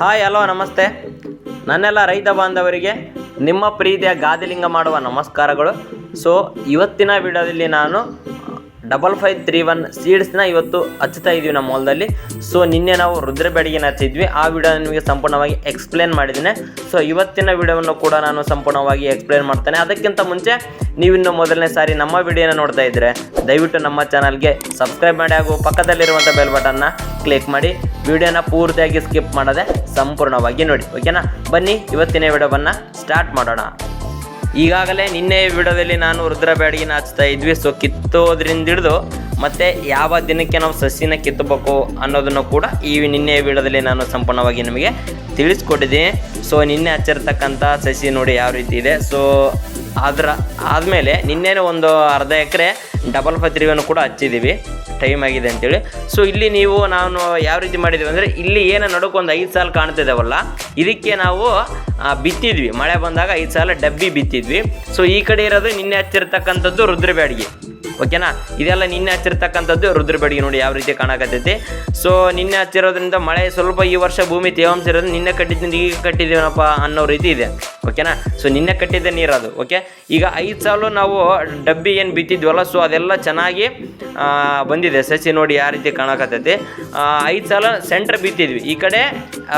Hi, hello, ನಮಸ್ತೆ. ನನ್ನೆಲ್ಲ ರೈತ ಬಾಂಧವರಿಗೆ ನಿಮ್ಮ ಪ್ರೀತಿಯ ಗಾದಿಲಿಂಗ ಮಾಡುವ ನಮಸ್ಕಾರಗಳು. ಸೊ ಇವತ್ತಿನ ವಿಡಿಯೋದಲ್ಲಿ ನಾನು ಡಬಲ್ ಫೈವ್ ತ್ರೀ ಒನ್ ಸೀಡ್ಸ್ನ ಇವತ್ತು ಹಚ್ತಾ ಇದ್ದೀವಿ ನಮ್ಮ ಹೊಲದಲ್ಲಿ ಸೊ ನಿನ್ನೆ ನಾವು ರುದ್ರ ಬೆಳಗಿನ ಹಚ್ಚಿದ್ವಿ. ಆ ವಿಡಿಯೋ ನಿಮಗೆ ಸಂಪೂರ್ಣವಾಗಿ ಎಕ್ಸ್ಪ್ಲೇನ್ ಮಾಡಿದ್ದೀನಿ. ಸೊ ಇವತ್ತಿನ ವಿಡಿಯೋವನ್ನು ಕೂಡ ನಾನು ಸಂಪೂರ್ಣವಾಗಿ ಎಕ್ಸ್ಪ್ಲೇನ್ ಮಾಡ್ತೇನೆ. ಅದಕ್ಕಿಂತ ಮುಂಚೆ ನೀವಿನ್ನು ಮೊದಲನೇ ಸಾರಿ ನಮ್ಮ ವಿಡಿಯೋನ ನೋಡ್ತಾ ಇದ್ದರೆ ದಯವಿಟ್ಟು ನಮ್ಮ ಚಾನಲ್ಗೆ ಸಬ್ಸ್ಕ್ರೈಬ್ ಮಾಡಿ ಹಾಗೂ ಪಕ್ಕದಲ್ಲಿರುವಂಥ ಬೆಲ್ ಬಟನ್ನ ಕ್ಲಿಕ್ ಮಾಡಿ. ವಿಡಿಯೋನ ಪೂರ್ತಿಯಾಗಿ ಸ್ಕಿಪ್ ಮಾಡದೆ ಸಂಪೂರ್ಣವಾಗಿ ನೋಡಿ. ಓಕೆನಾ ಬನ್ನಿ, ಇವತ್ತಿನ ವಿಡಿಯೋವನ್ನು ಸ್ಟಾರ್ಟ್ ಮಾಡೋಣ. ಈಗಾಗಲೇ ನಿನ್ನೆ ವಿಡಿಯೋದಲ್ಲಿ ನಾನು ರುದ್ರ ಬ್ಯಾಡಗಿನ ಹಚ್ತಾ ಇದ್ವಿ. ಸೊ ಕಿತ್ತೋದ್ರಿಂದ ಹಿಡಿದು ಮತ್ತು ಯಾವ ದಿನಕ್ಕೆ ನಾವು ಸಸಿನ ಕಿತ್ತಬೇಕು ಅನ್ನೋದನ್ನು ಕೂಡ ಈ ನಿನ್ನೆ ವಿಡಿಯೋದಲ್ಲಿ ನಾನು ಸಂಪೂರ್ಣವಾಗಿ ನಿಮಗೆ ತಿಳಿಸ್ಕೊಟ್ಟಿದ್ದೀನಿ. ಸೊ ನಿನ್ನೆ ಹಚ್ಚಿರ್ತಕ್ಕಂಥ ಸಸಿ ನೋಡಿ ಯಾವ ರೀತಿ ಇದೆ. ಸೊ ಅದರ ಆದಮೇಲೆ ನಿನ್ನೆನೇ ಒಂದು ಅರ್ಧ ಎಕರೆ ಡಬಲ್ ಫತ್ರಿವನ್ನು ಕೂಡ ಹಚ್ಚಿದ್ದೀವಿ. ಟೈಮ್ ಆಗಿದೆ ಅಂತೇಳಿ. ಸೊ ಇಲ್ಲಿ ನೀವು ನಾನು ಯಾವ ರೀತಿ ಮಾಡಿದ್ದೀವಿ ಅಂದರೆ ಇಲ್ಲಿ ಏನು ನಡುಕ್ಕೆ ಒಂದು ಐದು ಸಾಲ ಕಾಣ್ತಿದ್ದೇವಲ್ಲ ಇದಕ್ಕೆ ನಾವು ಬಿತ್ತಿದ್ವಿ. ಮಳೆ ಬಂದಾಗ ಐದು ಸಾಲ ಡಬ್ಬಿ ಬಿತ್ತಿದ್ವಿ. ಸೊ ಈ ಕಡೆ ಇರೋದು ನಿನ್ನೆ ಹಚ್ಚಿರ್ತಕ್ಕಂಥದ್ದು ರುದ್ರ ಬ್ಯಾಡಿಗೆ ಓಕೆನಾ ಇದೆಲ್ಲ ನಿನ್ನೆ ಹಚ್ಚಿರ್ತಕ್ಕಂಥದ್ದು ರುದ್ರ ಬೆಳಗ್ಗೆ ನೋಡಿ ಯಾವ ರೀತಿ ಕಾಣಕತ್ತೈತಿ. ಸೊ ನಿನ್ನೆ ಹಚ್ಚಿರೋದ್ರಿಂದ ಮಳೆ ಸ್ವಲ್ಪ ಈ ವರ್ಷ ಭೂಮಿ ತೇವಾಂಶ ಇರೋದು ನಿನ್ನೆ ಕಟ್ಟಿದ್ದಿಂದ ಈಗ ಕಟ್ಟಿದ್ದೀವನಪ್ಪ ಅನ್ನೋ ರೀತಿ ಇದೆ. ಓಕೆನಾ ಸೊ ನಿನ್ನೆ ಕಟ್ಟಿದ್ದೆ ನೀರು ನೀರದು ಓಕೆ ಈಗ ಐದು ಸಾಲು ನಾವು ಡಬ್ಬಿ ಏನು ಬಿತ್ತಿದ್ವಲ್ಲ ಸೊ ಅದೆಲ್ಲ ಚೆನ್ನಾಗಿ ಬಂದಿದೆ. ಸಸಿ ನೋಡಿ ಯಾವ ರೀತಿ ಕಾಣಕತ್ತೈತಿ. ಐದು ಸಾಲ ಸೆಂಟ್ರ್ ಬಿತ್ತಿದ್ವಿ. ಈ ಕಡೆ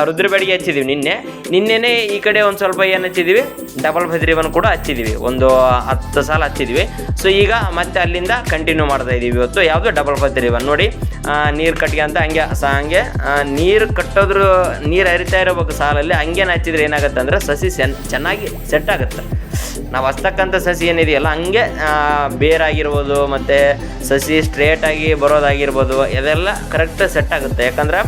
ರುದ್ರಬೇಡಿಗೆ ಹಚ್ಚಿದ್ವಿ ನಿನ್ನೆ. ನಿನ್ನೆನೇ ಈ ಕಡೆ ಒಂದು ಸ್ವಲ್ಪ ಏನು ಹಚ್ಚಿದ್ವಿ? ಡಬಲ್ ಭದ್ರಿವನ್ನು ಕೂಡ ಹಚ್ಚಿದ್ವಿ. ಒಂದು, ಹತ್ತು ಸಾಲ ಹಚ್ಚಿದ್ವಿ. ಸೊ ಈಗ ಮತ್ತೆ ಅಲ್ಲಿಂದ ಕಂಟಿನ್ಯೂ ಮಾಡ್ತಾ ಇದ್ದೀವಿ ಇವತ್ತು. ಯಾವುದು ಡಬಲ್ ಭದ್ರಿವನ್? ನೋಡಿ ನೀರು ಕಟ್ಟಿಗೆ ಅಂತ ಹಂಗೆ, ಸ, ಹಂಗೆ ನೀರು ಕಟ್ಟೋದ್ರ ನೀರು ಹರಿತಾ ಇರಬೇಕು ಸಾಲಲ್ಲಿ. ಹಂಗೇನು ಹಚ್ಚಿದ್ರೆ ಏನಾಗುತ್ತೆ ಅಂದರೆ ಸಸಿ ಸೆನ್ ಚೆನ್ನಾಗಿ ಸೆಟ್ ಆಗುತ್ತೆ. ನಾವು ಹಚ್ತಕ್ಕಂಥ ಸಸಿ ಏನಿದೆಯಲ್ಲ, ಹಂಗೆ ಬೇರಾಗಿರ್ಬೋದು, ಮತ್ತು ಸಸಿ ಸ್ಟ್ರೇಟಾಗಿ ಬರೋದಾಗಿರ್ಬೋದು ಇದೆಲ್ಲ ಕರೆಕ್ಟ್ ಸೆಟ್ ಆಗುತ್ತೆ. ಯಾಕಂದ್ರೆ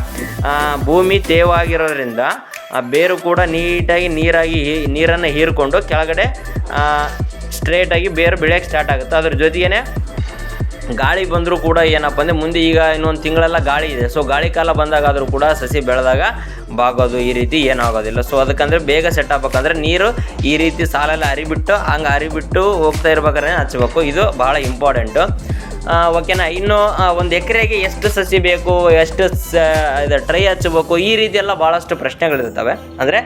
ಭೂಮಿ ತೇವಾಗಿರೋದ್ರಿಂದ, ಆ, ಬೇರು ಕೂಡ ನೀಟಾಗಿ ನೀರಾಗಿ, ನೀರನ್ನು ಹೀರಿಕೊಂಡು ಕೆಳಗಡೆ ಸ್ಟ್ರೇಟಾಗಿ ಬೇರು ಬೆಳೆಯೋಕ್ಕೆ ಸ್ಟಾರ್ಟ್ ಆಗುತ್ತೆ. ಅದ್ರ ಜೊತೆಗೇ ಗಾಳಿ ಬಂದರೂ ಕೂಡ ಏನಪ್ಪ ಅಂದರೆ ಮುಂದೆ ಈಗ ಇನ್ನೊಂದು ತಿಂಗಳೆಲ್ಲ ಗಾಳಿ ಇದೆ. ಸೊ ಗಾಳಿ ಕಾಲ ಬಂದಾಗಾದರೂ ಕೂಡ ಸಸಿ ಬೆಳೆದಾಗ ಬಾಗೋದು ಈ ರೀತಿ ಏನಾಗೋದಿಲ್ಲ. ಸೊ ಅದಕ್ಕಂದರೆ ಬೇಗ ಸೆಟ್ ಆಗ್ಬೇಕಂದ್ರೆ ನೀರು ಈ ರೀತಿ ಸಾಲಲ್ಲಿ ಹರಿಬಿಟ್ಟು, ಹಂಗೆ ಹರಿಬಿಟ್ಟು ಹೋಗ್ತಾ ಇರ್ಬೇಕಾದ್ರೆ ಹಚ್ಚಬೇಕು ಇದು ಭಾಳ ಇಂಪಾರ್ಟೆಂಟು ಓಕೆನಾ ಇನ್ನು ಒಂದು ಎಕರೆಗೆ ಎಷ್ಟು ಸಸಿ ಬೇಕು, ಎಷ್ಟು ಸ, ಇದು ಟ್ರೈ ಹಚ್ಚಬೇಕು, ಈ ರೀತಿ ಎಲ್ಲ ಭಾಳಷ್ಟು ಪ್ರಶ್ನೆಗಳಿರ್ತವೆ. ಅಂದರೆ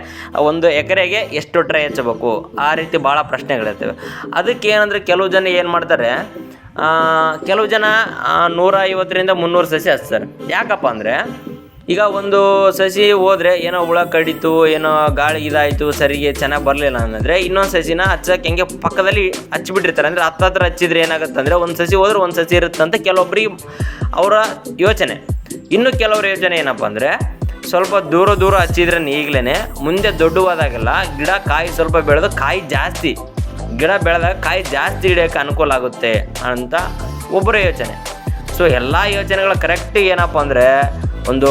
ಒಂದು ಎಕರೆಗೆ ಎಷ್ಟು ಟ್ರೈ ಹಚ್ಚಬೇಕು, ಆ ರೀತಿ ಭಾಳ ಪ್ರಶ್ನೆಗಳಿರ್ತವೆ. ಅದಕ್ಕೆ ಏನಂದರೆ ಕೆಲವು ಜನ ಏನು ಮಾಡ್ತಾರೆ ಕೆಲವು ಜನ ನೂರ ಐವತ್ತರಿಂದ ಮುನ್ನೂರು ಸಸಿ ಹಚ್ತಾರೆ. ಯಾಕಪ್ಪ ಅಂದರೆ, ಈಗ ಒಂದು ಸಸಿ ಹೋದರೆ ಏನೋ ಹುಳ ಕಡಿತು, ಏನೋ ಗಾಳಿ ಇದಾಯಿತು, ಸರಿಗೆ ಚೆನ್ನಾಗಿ ಬರಲಿಲ್ಲ ಅಂದರೆ ಇನ್ನೊಂದು ಸಸಿನ ಹಚ್ಚಕ್ಕೆ ಹೆಂಗೆ ಪಕ್ಕದಲ್ಲಿ ಹಚ್ಚಿಬಿಟ್ಟಿರ್ತಾರೆ ಅಂದರೆ ಹತ್ತು ಹತ್ರ ಹಚ್ಚಿದ್ರೆ ಏನಾಗುತ್ತೆ ಅಂದರೆ ಒಂದು ಸಸಿ ಹೋದ್ರೆ ಒಂದು ಸಸಿ ಇರುತ್ತಂತ ಅಂತ ಕೆಲವೊಬ್ರಿಗೆ ಅವರ ಯೋಚನೆ. ಇನ್ನು ಕೆಲವ್ರ ಯೋಚನೆ ಏನಪ್ಪ ಅಂದರೆ, ಸ್ವಲ್ಪ ದೂರ ದೂರ ಹಚ್ಚಿದ್ರೆ ಈಗಲೇ ಮುಂದೆ ದೊಡ್ಡವಾದಾಗೆಲ್ಲ ಗಿಡ ಕಾಯಿ ಸ್ವಲ್ಪ ಬೆಳೆದು ಕಾಯಿ ಜಾಸ್ತಿ ಗಿಡ ಬೆಳೆದಾಗ ಕಾಯಿ ಜಾಸ್ತಿ ಹಿಡಿಯೋಕ್ಕೆ ಅನುಕೂಲ ಆಗುತ್ತೆ ಅಂತ ಒಬ್ಬರ ಯೋಚನೆ. ಸೊ ಎಲ್ಲ ಯೋಚನೆಗಳು ಕರೆಕ್ಟ್ ಏನಪ್ಪ ಅಂದರೆ ಒಂದು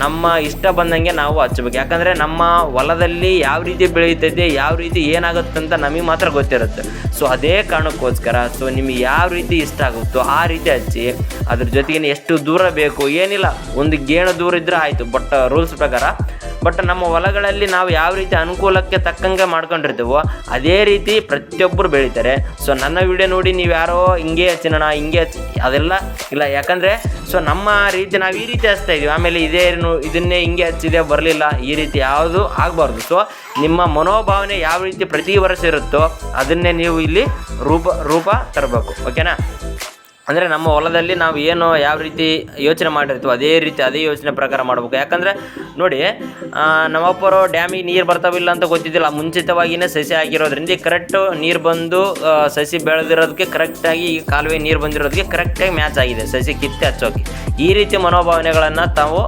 ನಮ್ಮ ಇಷ್ಟ ಬಂದಂಗೆ ನಾವು ಹಚ್ಚಬೇಕು. ಯಾಕಂದರೆ ನಮ್ಮ ಹೊಲದಲ್ಲಿ ಯಾವ ರೀತಿ ಬೆಳೀತೈತೆ, ಯಾವ ರೀತಿ ಏನಾಗುತ್ತೆ ಅಂತ ನಮಗೆ ಮಾತ್ರ ಗೊತ್ತಿರುತ್ತೆ. ಸೊ ಅದೇ ಕಾರಣಕ್ಕೋಸ್ಕರ ಸೊ ನಿಮಗೆ ಯಾವ ರೀತಿ ಇಷ್ಟ ಆಗುತ್ತೋ ಆ ರೀತಿ ಹಚ್ಚಿ, ಅದ್ರ ಜೊತೆಗೆ ಎಷ್ಟು ದೂರ ಬೇಕು ಏನಿಲ್ಲ, ಒಂದು ಗೇಣು ದೂರ ಇದ್ದರೆ ಆಯಿತು ಬಟ್ ರೂಲ್ಸ್ ಪ್ರಕಾರ ಬಟ್ ನಮ್ಮ ಹೊಲಗಳಲ್ಲಿ ನಾವು ಯಾವ ರೀತಿ ಅನುಕೂಲಕ್ಕೆ ತಕ್ಕಂಗೆ ಮಾಡ್ಕೊಂಡಿರ್ತೀವೋ ಅದೇ ರೀತಿ ಪ್ರತಿಯೊಬ್ಬರು ಬೆಳಿತಾರೆ. ಸೊ ನನ್ನ ವಿಡಿಯೋ ನೋಡಿ ನೀವು ಯಾರೋ ಹಿಂಗೆ ಹಚ್ಚಿನಣ ಹಿಂಗೆ ಹಚ್ಚಿ, ಅದೆಲ್ಲ ಇಲ್ಲ. ಯಾಕಂದರೆ ಸೊ ನಮ್ಮ ರೀತಿ ನಾವು ಈ ರೀತಿ ಹಚ್ತಾ ಇದೀವಿ ಆಮೇಲೆ ಇದೇ ಇದನ್ನೇ ಹಿಂಗೆ ಹಚ್ಚಿದೆ, ಬರಲಿಲ್ಲ, ಈ ರೀತಿ ಯಾವುದು ಆಗಬಾರ್ದು. ಸೊ ನಿಮ್ಮ ಮನೋಭಾವನೆ ಯಾವ ರೀತಿ ಪ್ರತಿ ವರ್ಷ ಇರುತ್ತೋ ಅದನ್ನೇ ನೀವು ಇಲ್ಲಿ ರೂಪ ರೂಪ ತರಬೇಕು. ಓಕೆನಾ ಅಂದರೆ ನಮ್ಮ ಹೊಲದಲ್ಲಿ ನಾವು ಏನು ಯಾವ ರೀತಿ ಯೋಚನೆ ಮಾಡಿರ್ತೀವೋ ಅದೇ ರೀತಿ ಅದೇ ಯೋಚನೆ ಪ್ರಕಾರ ಮಾಡಬೇಕು. ಯಾಕಂದರೆ ನೋಡಿ ನಮ್ಮಪ್ಪರು ಡ್ಯಾಮಿಗೆ ನೀರು ಬರ್ತಾವಿಲ್ಲ ಅಂತ ಗೊತ್ತಿದ್ದಿಲ್ಲ. ಮುಂಚಿತವಾಗಿಯೇ ಸಸಿ ಆಗಿರೋದ್ರಿಂದ ಕರೆಕ್ಟು ನೀರು ಬಂದು ಸಸಿ ಬೆಳೆದಿರೋದಕ್ಕೆ ಕರೆಕ್ಟಾಗಿ ಈ ಕಾಲುವೆ ನೀರು ಬಂದಿರೋದಕ್ಕೆ ಕರೆಕ್ಟಾಗಿ ಮ್ಯಾಚ್ ಆಗಿದೆ ಸಸಿ ಕಿತ್ತೆ ಹಚ್ಚೋಕೆ. ಈ ರೀತಿ ಮನೋಭಾವನೆಗಳನ್ನು ತಾವು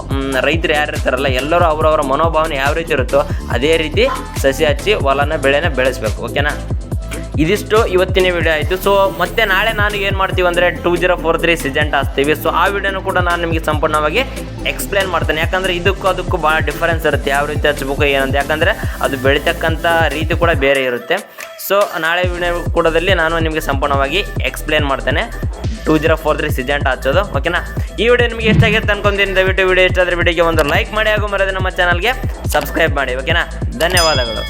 ರೈತರು ಯಾರು ಇರ್ತಾರಲ್ಲ, ಎಲ್ಲರೂ ಅವರವರ ಮನೋಭಾವನೆ ಯಾವ ರೀತಿ ಇರುತ್ತೋ ಅದೇ ರೀತಿ ಸಸಿ ಹಚ್ಚಿ ಹೊಲನ, ಬೆಳೆನ ಬೆಳೆಸಬೇಕು. ಓಕೆನಾ ಇದಿಷ್ಟು ಇವತ್ತಿನ ವಿಡಿಯೋ ಆಯಿತು. ಸೊ ಮತ್ತೆ ನಾಳೆ ನಾನು ಏನು ಮಾಡ್ತೀವಿ ಅಂದರೆ two zero four three Syngenta ಹಾಸ್ತೀವಿ so ಆ ವಿಡಿಯೋನು ಕೂಡ ನಾನು ನಿಮಗೆ ಸಂಪೂರ್ಣವಾಗಿ ಎಕ್ಸ್ಪ್ಲೇನ್ ಮಾಡ್ತೇನೆ. ಯಾಕಂದರೆ ಇದಕ್ಕೂ ಅದಕ್ಕೂ ಭಾಳ ಡಿಫರೆನ್ಸ್ ಇರುತ್ತೆ. ಯಾವ ರೀತಿ ಹಚ್ಬೇಕು, ಏನಂತ. ಯಾಕಂದರೆ ಅದು ಬೆಳೀತಕ್ಕಂಥ ರೀತಿ ಕೂಡ ಬೇರೆ ಇರುತ್ತೆ. ಸೊ ನಾಳೆ ವಿಡಿಯೋ ಕೂಡದಲ್ಲಿ ನಾನು ನಿಮಗೆ ಸಂಪೂರ್ಣವಾಗಿ ಎಕ್ಸ್ಪ್ಲೇನ್ ಮಾಡ್ತೇನೆ. Two zero four three Syngenta ಹಚ್ಚೋದು. ಓಕೆನಾ ಈ ವಿಡಿಯೋ ನಿಮಗೆ ಎಷ್ಟಾಗಿರುತ್ತೆ ಅನ್ಕೊಂತೀನಿ. ದಯವಿಟ್ಟು ವಿಡಿಯೋ ಇಷ್ಟ ವಿಡಿಯೋಗೆ ಒಂದು ಲೈಕ್ ಮಾಡಿ ಹಾಗೂ ಮರದ ನಮ್ಮ ಚಾನಲ್ಗೆ ಸಬ್ಸ್ಕ್ರೈಬ್ ಮಾಡಿ. ಓಕೆನಾ ಧನ್ಯವಾದಗಳು.